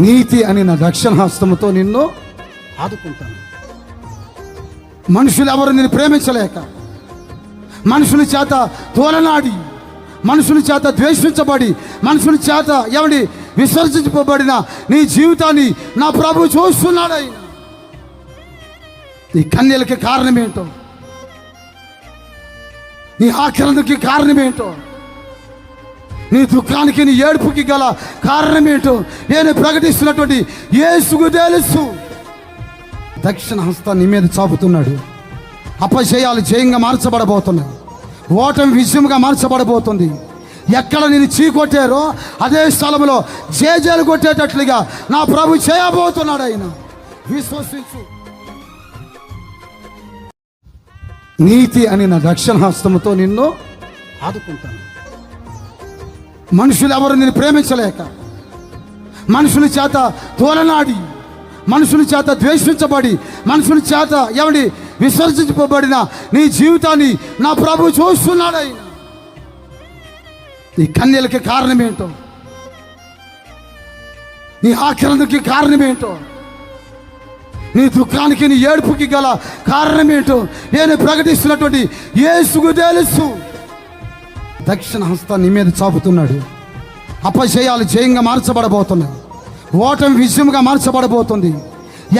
నీతి అని నా రక్షణ హస్తముతో నిన్ను ఆదుకుంటాను. మనుషులు ఎవరు నేను ప్రేమించలేక మనుషుల చేత తోలనాడి మనుషుల చేత ద్వేషించబడి మనుషుల చేత ఎవడి విసర్జించబడిన నీ జీవితాన్ని నా ప్రభు చూస్తున్నాడు ఆయన నీ కన్యలకి కారణమేంటో? నీ ఆక్రందకి కారణమేంటో? నీ దుఃఖానికి నీ ఏడుపుకి గల కారణం ఏంటో నేను ప్రకటిస్తున్నటువంటి ఏసుకు తెలుసు. దక్షిణ హస్త నీ మీద చాపుతున్నాడు. అపజయాలు జయంగా మార్చబడబోతున్నాయి. ఓటమి విజయంగా మార్చబడబోతుంది. ఎక్కడ నేను చీకొట్టారో అదే స్థలంలో జేజేలు కొట్టేటట్లుగా నా ప్రభు చేయబోతున్నాడు ఆయన. విశ్వసించు. నీతి అని నా రక్షణ హస్తముతో నిన్ను ఆదుకుంటాను. మనుషులు ఎవరు నేను ప్రేమించలేక మనుషుల చేత తోలనాడి మనుషుల చేత ద్వేషించబడి మనుషుల చేత ఎవడి విసర్జించబడిన నీ జీవితాన్ని నా ప్రభు చూస్తున్నాడై. నీ కన్యలకి కారణమేంటో? నీ ఆక్రందకి కారణమేంటో? నీ దుఃఖానికి నీ ఏడుపుకి గల కారణమేంటో? నేను ప్రకటిస్తున్నటువంటి యేసుకు తెలుసు. దక్షిణ హస్త నీ మీద చాపుతున్నాడు. అపజయాలు జయంగా మార్చబడబోతున్నాయి. ఓటమి విజయంగా మార్చబడబోతుంది.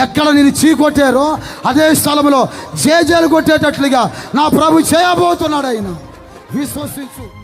ఎక్కడ నేను చీకొట్టారో అదే స్థలంలో జేజేలు కొట్టేటట్లుగా నా ప్రభు చేయబోతున్నాడు ఆయన. విశ్వసించు.